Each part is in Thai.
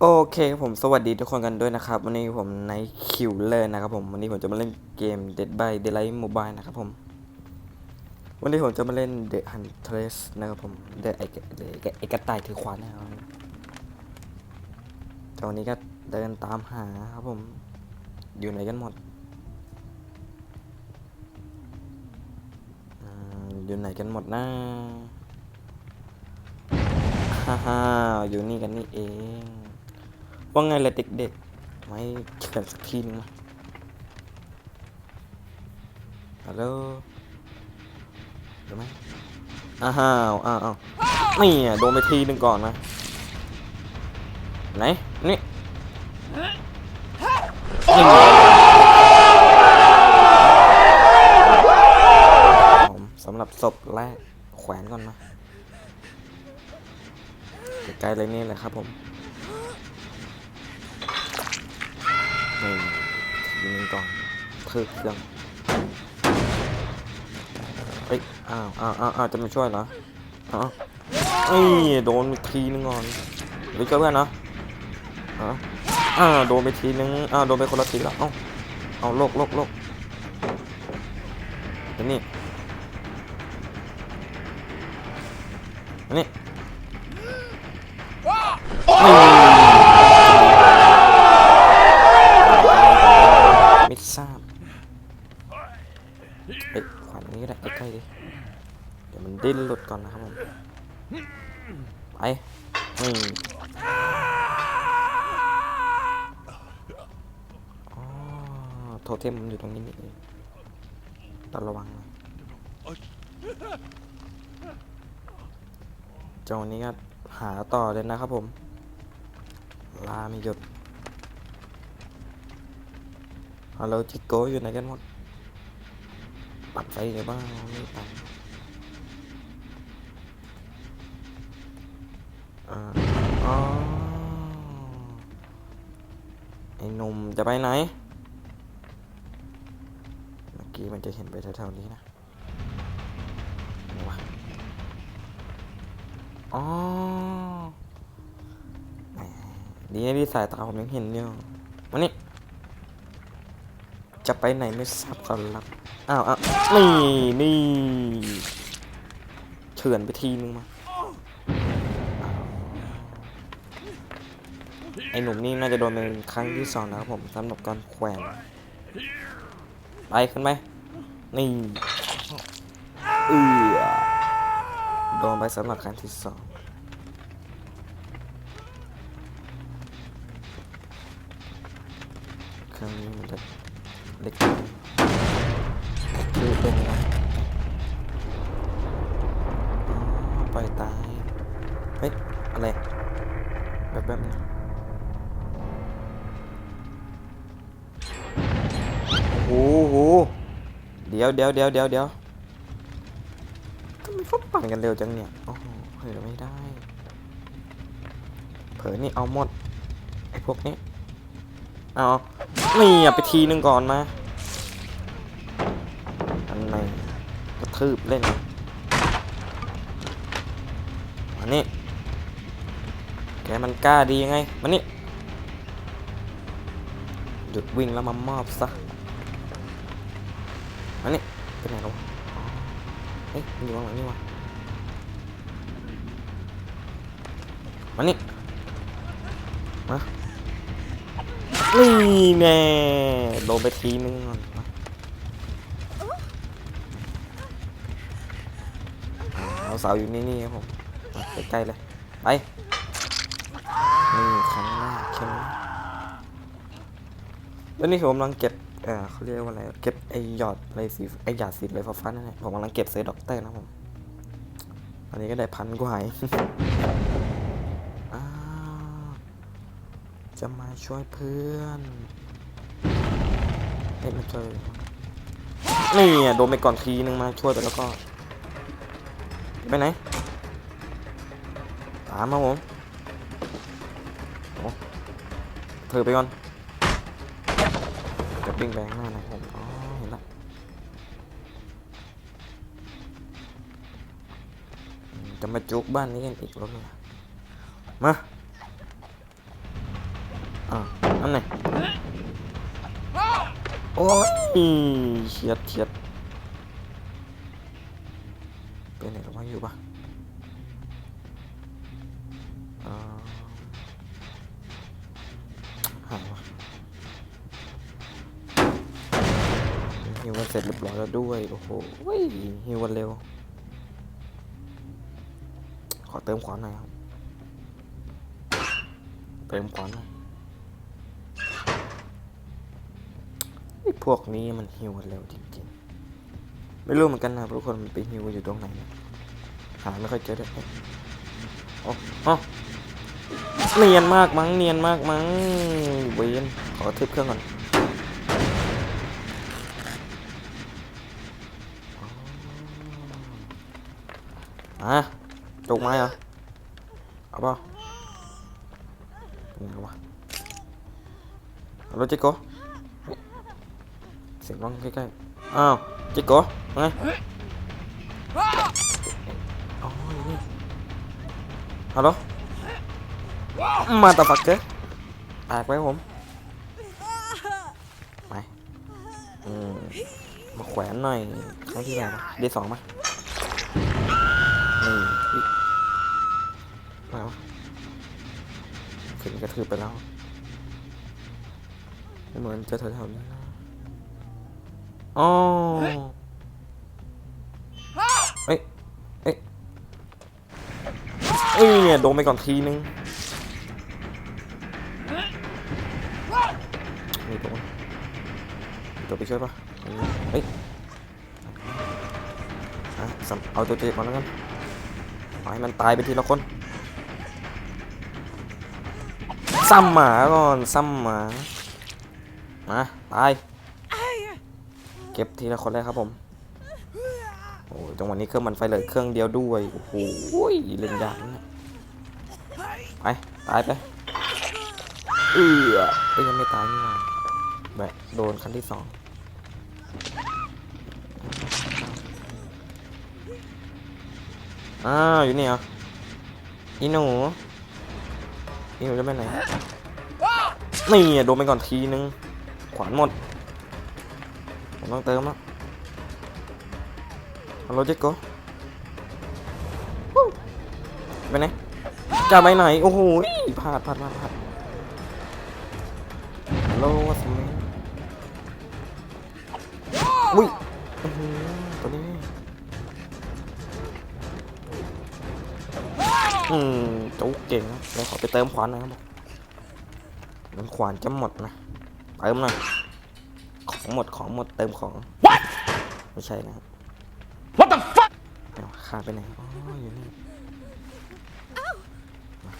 โอเคผมสวัสดีทุกคนกันด้วยนะครับ วันนี้ผมในคิวเลอร์นะครับผมวันนี้ผมจะมาเล่นเกม Dead by Daylight Mobile นะครับผม วันนี้ผมจะมาเล่น The Huntress นะครับผม The ไอ้ไอ้ไอ้กระต่ายถือขวานนะครับแต่วันนี้ก็เดินตามหาครับผม อยู่ไหนกันหมดอืมอยู่ไหนกันหมดนะฮ่าฮ่าอยู่นี่กันนี่เอง ว่าไงล่ะเด็กๆ ไม่เชิญสักทีนึงมาฮัลโหลเดี๋ยวไหมอ้าวอ้าวอ้าวนี่โดนไปทีนึงก่อนนะ ไหน นี่นี่ผมสำหรับศพแรกแขวนก่อนนะใกล้ๆเลยนี่แหละครับผม นี่ทีนึงก่อนเพิ่มเครื่องเฮ้ยอ้าวอ้าวอ้าวอ้าวจะมาช่วยเหรออ๋อนี่โดนไปทีนึงก่อนหรือเพื่อนเนาะอ๋ออ่าโดนไปทีนึงอ้าวโดนไปคนละทีแล้วเอ้าเอาโลกโลกโลกเดี๋ยวนี่นี้ไม่ทราบเอ้ยขวานตรงนี้ก็ได้ใกล้ๆดิ เดิ้นหลุดก่อนนะครับผมไปนี่อ๋อโทเทมมันอยู่ตรงนี้นี่เองต้องระวังน่อยเจ้าวันนี้ก็หาต่อเลยนะครับผม ลาไม่หยุดฮัลโหลจิโก้อยู่ไหนกันหมดปัดไฟไงบ้างไม่ปัด อ่าอ๋อไอ้หนุ่มจะไปไหน เมื่อกี้มันจะเห็นไปแถวๆนี้นะวะอ๋อดีนะที่สายตาผมยังเห็นอยู่ยมานี่จะไปไหนไม่ทราบก่อนรับอ้าวอ้าวนี่นี่เฉือนไปทีนึงมาอ้าว ไอหนุ่มนี่น่าจะโดนเป็นครั้งที่สองนะครับผมสำหรับการแขวนไปขึ้นไหมนี่เออโดนไปสำหรับครั้งที่สองครั้งนี้มันจะเล็ก ดี๋ยวเดี๋ยวเดี๋ยวเดี๋ยวเดี๋ยวทำไมเขาปั่นกันเร็วจังเนี่ย โอ้โหเผลอไม่ได้ เผลอนี่เอาหมด ไอ้พวกนี้ เอานี่อะไปทีนึงก่อนมา อันไหนกระทืบเล่น อันนี้ แกมันกล้าดียังไงมันนี่ หยุดวิ่งแล้วมามอบซะ อันนี้เป็นไหนแล้ววะเฮ้ยมันอยู่ข้างหลังนี่วะมานี่มานี่แน่โดนไปทีนึงก่อนมาเอาเสาอยู่นี่นี่ครับผมมาใกล้ๆเลยไปนี่ครั้งแรกใช่ไหมแล้วนี่ผมกำลังเก็บ เออเขาเรียกว่าอะไร เก็บไอหยอดอะไรสีไอหยาดสีอะไรฟ้าๆนั่นแหละผมกำลังเก็บเซด็อกเตอร์นะผมตอนนี้ก็ได้พันกว่าอ้จะมาช่วยเพื่อนเฮ้ยมาช่วยนี่โดนไปก่อนทีนึงมาช่วยไปแล้วก็ไปไหนตามมาผมเธอไปก่อน จะวิ่งแบงหน้านะผมอ๋อเห็นละจะมาจุกบ้านนี้กันอีกรถเลยมาอ่านั่นไงโอ้ยเฉียดเฉียดเป็นไหนหรอวะอยู่ปะ สร็จเรียบร้อยแล้วด้วย โอ้โหว้ยฮิววันเร็ว ขอเติมขวานหน่อยครับ เติมขวานหน่อยไอ้พวกนี้มันฮิวกันเร็วจริงๆ ไม่รู้เหมือนกันนะทุกคนมันไปฮิวอยู่ตรงไหนเนี่ยหาไม่ค่อยเจอเลยโอ้โอ้เนียนมากมั้ง เนียนมากมั้งเวนขอทึบเครื่องก่อน อะจกไม้เหรอเอาเปล่าเป็นไงวะฮัลโหลเจ๊กโก้เสียงร้องใกล้ๆ อ้าวจ๊กโก้ไงอ๋อนี่ฮัลโหลมาตาฟักเกอร์แตกไปครับผมไปมมาแขวนหน่อยครั้งที่ไหนวเดสองมา ขึ้นกระทืบไปแล้วเหมือนจะแถวๆนี้อ๋อเอ้ยเอ้ยเอ้ยเนี่ยโดนไปก่อนทีนึงมีตัวมีตัวไปช่วยปะเฮ้ยอะสัมเอาตัวเจ็บมาแล้วกันให้มันตายไปทีละคน ซ้ำหมาก่อนซ้ำหมามาตายเก็บทีละคนเลยครับผมโอ้ยจังหวะนี้เครื่องมันไฟเลยเครื่องเดียวด้วยโอ้โหเล่นยากนะไปตายไปเออเอ้ยยังไม่ตายนี่หว่าแบะโดนคันที่สองอ้าวอยู่นี่เหรออีหนู อีหนูจะไปไหนนี่อะโดนไปก่อนทีนึง ขวานหมดผมต้องเติมแล้วฮัลโหลเจ๊กโกวู้ไปไหนจะไปไหน โอ้โหพลาดพลาดพลาดพลาดฮัลโหลวัสดีอุ้ยอื้อหือตัวนี้ อืมจุกเก่งนะเดี๋ยวขอไปเติมขวานหนะครับผมมันขวานจะหมดนะเติมหน่อยของหมดของหมดเติมของไม่ใช่นะครับ What the fuck? เดี๋ยวขาดไปไหนอ๋ออยู่นี่มา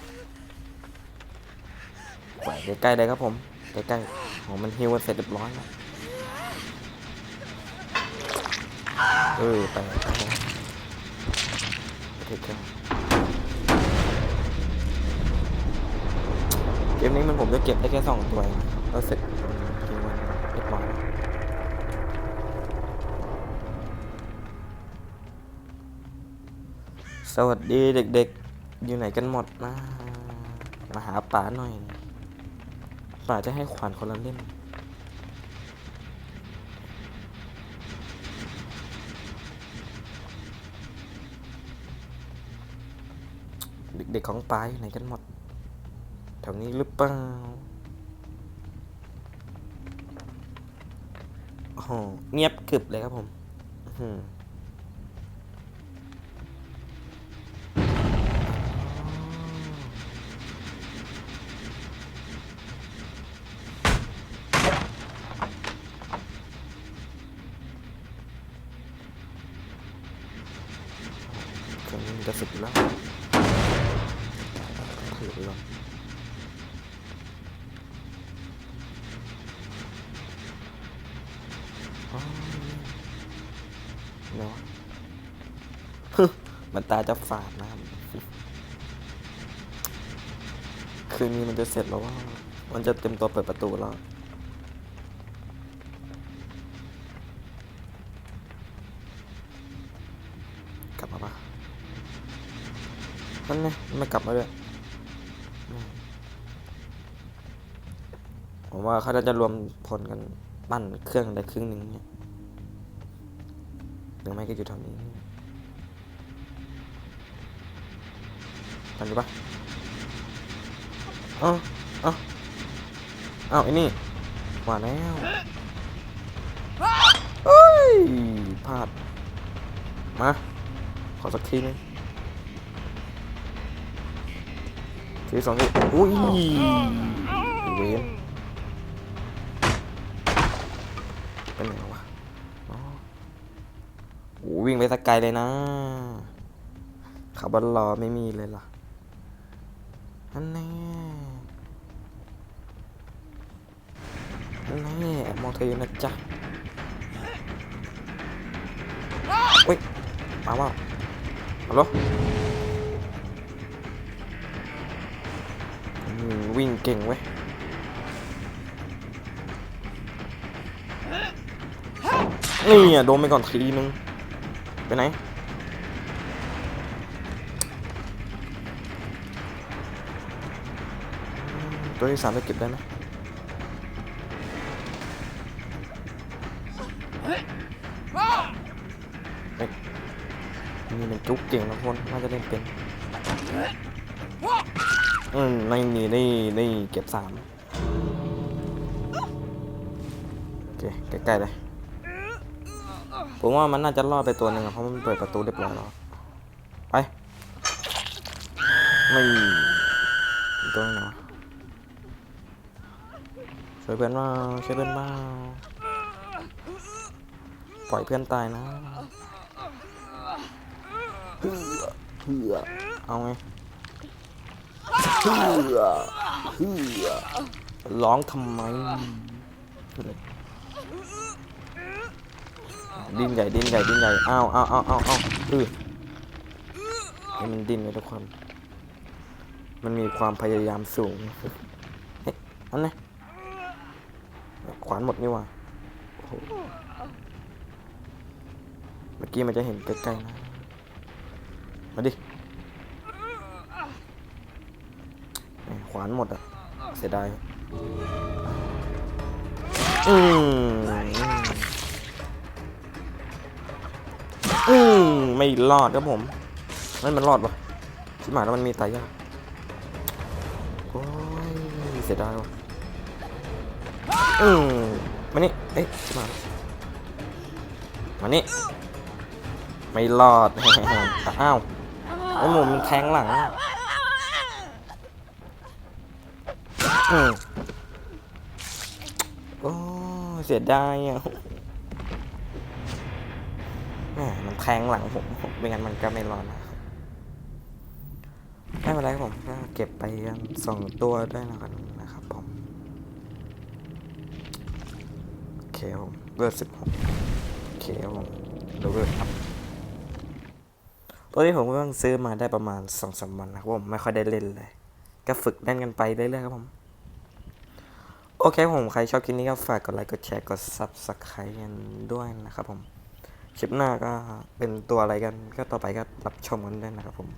แขวนใกล้ๆเลยครับผม ใกล้ๆของมันฮิวกันเสร็จเรียบร้อยแล้วเออไปครับผมไปเทคเครื่องเก มนี้มันผมจะเก็บได้แค่สองตัวแล้วเสร็จเกมมันเรียบร้อยสวัสดีเด็กๆ อยู่ไหนกันหมดนะ มาหาป๋าหน่อยป๋าจะให้ขวานคนละเล่มเด็กๆของปลาอยู่ไหนกันหมด แถวนี้หรือเปล่าโอ้โหเงียบกริบเลยครับผมจะสุดแล้วถือไปก่อนอ๋อเนาะ มันตาจะฝาดนะครับ คืนนี้มันจะเสร็จแล้วว่า มันจะเต็มตัวเปิดประตูแล้วกลับมาปะนั่นไงมันกลับมาด้วยผมว่าเขาจะรวมพลกันปั้นเครื่องได้ครึ่งหนึ่งเนี่ยหรือไม่ก็อยู่แถวนี้ทั นดูปะเอ้าเอ้าเอ้าไอ้นี่ว่าแล้วเฮ้ยพลาด มา ขอสักทีนึงทีสองทีอุ้ยเวนเป็นไงวะอ๋อวิ่งไปสักไกลเลยนะขับบอลรอไม่มีเลยล่ะ อันแน่อันแน่แอบมองเธออยู่นะจ๊ะอุ้ยมาว่าฮัลโหลวิ่งเก่งเว้ยนี่อะโดนไปก่อนทีนึง ไปไหน ตัวที่สามจะเก็บได้ไหมเฮ้ยนี่เป็นจุกเก่งนะคนน่าจะเล่นเป็นอืมนี่นี่นี่นี่เก็บสามโอเคใกล้ๆเลยผมว่ามันน่าจะรอดไปตัวหนึ่งเพราะมันเปิดประตูเรียบร้อยแล้วไปไม่อีกตัวไหนึงเหรอ ช่วยเพื่อนมาช่วยเพื่อนมาปล่อยเพื่อนตายนะเพื่อเพื่อเอาไงเพื่อเพื่อร้องทำไมดิ้นใหญ่ดิ้นใหญ่ดิ้นใหญ่อ้าวอ้าวอ้าวอ้าวอ้าวเออให้มันดิ้นเลยทุกคน มันมีความพยายามสูงเฮ้ยอันนี้ ขวานหมดนี่หว่าเมื่อกี้มันจะเห็นใกล้ๆนะ มาดิ ขวานหมดอะ เสียดายอืมอืมไม่รอดครับผมนั่นมันรอดปะชิบหายแล้วมันมีตายยากโอ้ยเสียดายว่ะ อืมมานี่เอ๊ะชิบหายมานี่ไม่รอด อ้าวไอ้หมูมันแทงหลังอืมโอ้ยเสียดายอะแหม่มันแทงหลังผมไม่งั้นมันก็ไม่รอดนะไม่เป็นไรครับผมก็เก็บไปกันสองตัวด้วยนะครับนะครับผมโอเครับผมเวอร์สิบหกโอเคครับผมดูเวอร์ครับตัวนี้ผมก็เพิ่งซื้อมาได้ประมาณสองสามวันนะครับผมไม่ค่อยได้เล่นเลย ก็ฝึกเล่นกันไปเรื่อยๆครับผม โอเคผมใครชอบคลิปนี้ก็ฝากกดไลค์กดแชร์กด subscribe กันด้วยนะครับผมคลิปหน้าก็เป็นตัวอะไรกันก็ต่อไปก็รับชมกันได้นะครับผม